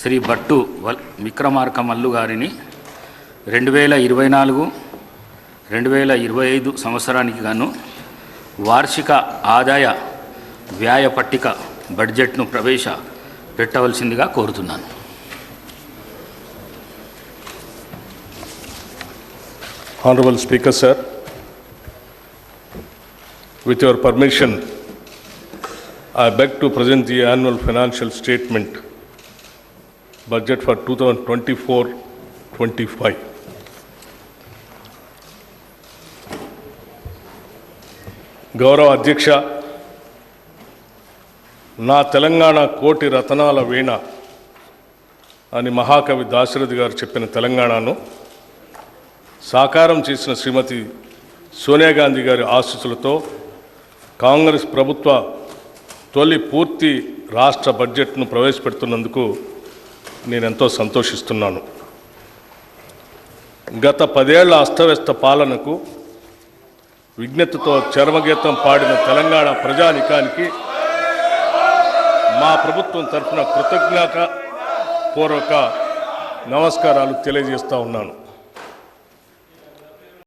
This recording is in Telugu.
శ్రీ భట్టు వల్ విక్రమార్క మల్లు గారిని రెండు వేల ఇరవై నాలుగు రెండు వేల ఇరవై ఐదు సంవత్సరానికి గాను వార్షిక ఆదాయ వ్యాయ పట్టిక బడ్జెట్ను ప్రవేశ పెట్టవలసిందిగా కోరుతున్నాను. Honorable Speaker, sir, with your permission, I beg to present the annual financial statement, budget for two thousand twenty four twenty five గౌరవ అధ్యక్ష నా తెలంగాణ కోటి రతనాల వీణ అని మహాకవి దాశరథి గారు చెప్పిన తెలంగాణను సాకారం చేసిన శ్రీమతి సోనియా గాంధీ గారి ఆశీస్సులతో కాంగ్రెస్ ప్రభుత్వ తొలి పూర్తి రాష్ట్ర బడ్జెట్ను ప్రవేశపెడుతున్నందుకు నేను ఎంతో సంతోషిస్తున్నాను. గత పదేళ్ళ అస్తవ్యస్త పాలనకు విజ్ఞతతో చర్మగీతం పాడిన తెలంగాణ ప్రజానికానికి మా ప్రభుత్వం తరఫున కృతజ్ఞత పూర్వక నమస్కారాలు తెలియజేస్తూ ఉన్నాను.